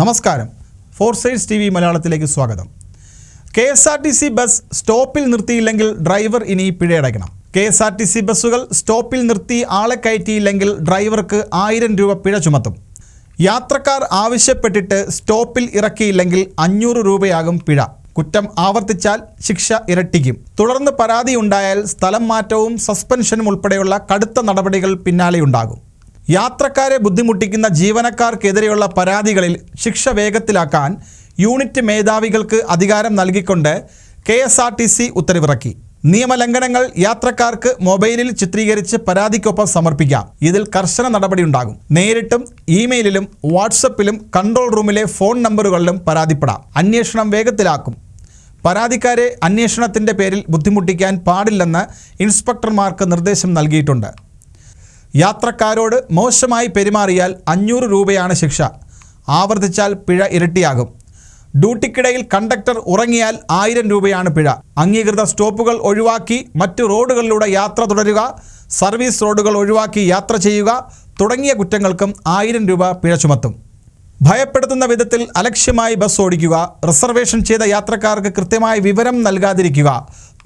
നമസ്കാരം. Four sides T V മലയാളത്തിലേക്ക് സ്വാഗതം. K S R T C bus സ്റ്റോപ്പിൽ നിർത്തിയില്ലെങ്കിൽ ഡ്രൈവർ ഇനി പിഴയടയ്ക്കണം. K S R T C ബസ്സുകൾ സ്റ്റോപ്പിൽ നിർത്തി ആളെ കയറ്റിയില്ലെങ്കിൽ ഡ്രൈവർക്ക് ആയിരം രൂപ പിഴ ചുമത്തും. യാത്രക്കാർ ആവശ്യപ്പെട്ടിട്ട് സ്റ്റോപ്പിൽ ഇറക്കിയില്ലെങ്കിൽ അഞ്ഞൂറ് രൂപയാകും പിഴ. കുറ്റം ആവർത്തിച്ചാൽ ശിക്ഷ ഇരട്ടിക്കും. തുടർന്ന് പരാതി ഉണ്ടായാൽ സ്ഥലം മാറ്റവും സസ്പെൻഷനും ഉൾപ്പെടെയുള്ള കടുത്ത നടപടികൾ പിന്നാലെയുണ്ടാകും. യാത്രക്കാരെ ബുദ്ധിമുട്ടിക്കുന്ന ജീവനക്കാർക്കെതിരെയുള്ള പരാതികളിൽ ശിക്ഷ വേഗത്തിലാക്കാൻ യൂണിറ്റ് മേധാവികൾക്ക് അധികാരം നൽകിക്കൊണ്ട് K S R T C ഉത്തരവിറക്കി. നിയമലംഘനങ്ങൾ യാത്രക്കാർക്ക് മൊബൈലിൽ ചിത്രീകരിച്ച് പരാതിക്കൊപ്പം സമർപ്പിക്കാം. ഇതിൽ കർശന നടപടിയുണ്ടാകും. നേരിട്ടും ഇമെയിലിലും വാട്സപ്പിലും കൺട്രോൾ റൂമിലെ ഫോൺ നമ്പറുകളിലും പരാതിപ്പെടാം. അന്വേഷണം വേഗത്തിലാക്കും. പരാതിക്കാരെ അന്വേഷണത്തിന്റെ പേരിൽ ബുദ്ധിമുട്ടിക്കാൻ പാടില്ലെന്ന് ഇൻസ്പെക്ടർമാർക്ക് നിർദ്ദേശം നൽകിയിട്ടുണ്ട്. യാത്രക്കാരോട് മോശമായി പെരുമാറിയാൽ അഞ്ഞൂറ് രൂപയാണ് ശിക്ഷ. ആവർത്തിച്ചാൽ പിഴ ഇരട്ടിയാകും. ഡ്യൂട്ടിക്കിടയിൽ കണ്ടക്ടർ ഉറങ്ങിയാൽ ആയിരം രൂപയാണ് പിഴ. അംഗീകൃത സ്റ്റോപ്പുകൾ ഒഴിവാക്കി മറ്റു റോഡുകളിലൂടെ യാത്ര തുടരുക സർവീസ് റോഡുകൾ ഒഴിവാക്കി യാത്ര ചെയ്യുക തുടങ്ങിയ കുറ്റങ്ങൾക്കും ആയിരം രൂപ പിഴ ചുമത്തും. ഭയപ്പെടുത്തുന്ന വിധത്തിൽ അലക്ഷ്യമായി ബസ് ഓടിക്കുക റിസർവേഷൻ ചെയ്ത യാത്രക്കാർക്ക് കൃത്യമായ വിവരം നൽകാതിരിക്കുക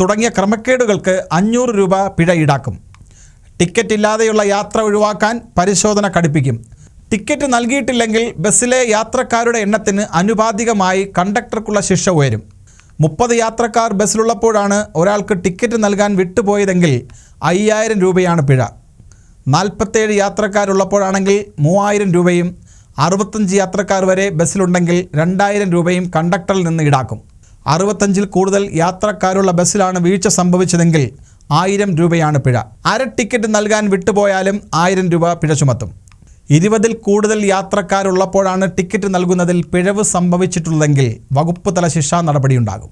തുടങ്ങിയ ക്രമക്കേടുകൾക്ക് അഞ്ഞൂറ് രൂപ പിഴ ഈടാക്കും. ടിക്കറ്റ് ഇല്ലാതെയുള്ള യാത്ര ഒഴിവാക്കാൻ പരിശോധന കടുപ്പിക്കും. ടിക്കറ്റ് നൽകിയിട്ടില്ലെങ്കിൽ ബസ്സിലെ യാത്രക്കാരുടെ എണ്ണത്തിന് അനുപാതികമായി കണ്ടക്ടർക്കുള്ള ശിക്ഷ ഉയരും. മുപ്പത് യാത്രക്കാർ ബസ്സിലുള്ളപ്പോഴാണ് ഒരാൾക്ക് ടിക്കറ്റ് നൽകാൻ വിട്ടുപോയതെങ്കിൽ അയ്യായിരം രൂപയാണ് പിഴ. നാൽപ്പത്തേഴ് യാത്രക്കാരുള്ളപ്പോഴാണെങ്കിൽ മൂവായിരം രൂപയും അറുപത്തഞ്ച് യാത്രക്കാർ വരെ ബസ്സിലുണ്ടെങ്കിൽ രണ്ടായിരം രൂപയും കണ്ടക്ടറിൽ നിന്ന് ഈടാക്കും. അറുപത്തഞ്ചിൽ കൂടുതൽ യാത്രക്കാരുള്ള ബസ്സിലാണ് വീഴ്ച സംഭവിച്ചതെങ്കിൽ ആയിരം രൂപയാണ് പിഴ. അര ടിക്കറ്റ് നൽകാൻ വിട്ടുപോയാലും ആയിരം രൂപ പിഴ ചുമത്തും. ഇരുപതിൽ കൂടുതൽ യാത്രക്കാരുള്ളപ്പോഴാണ് ടിക്കറ്റ് നൽകുന്നതിൽ പിഴവ് സംഭവിച്ചിട്ടുള്ളതെങ്കിൽ വകുപ്പ് തല ശിക്ഷാ നടപടിയുണ്ടാകും.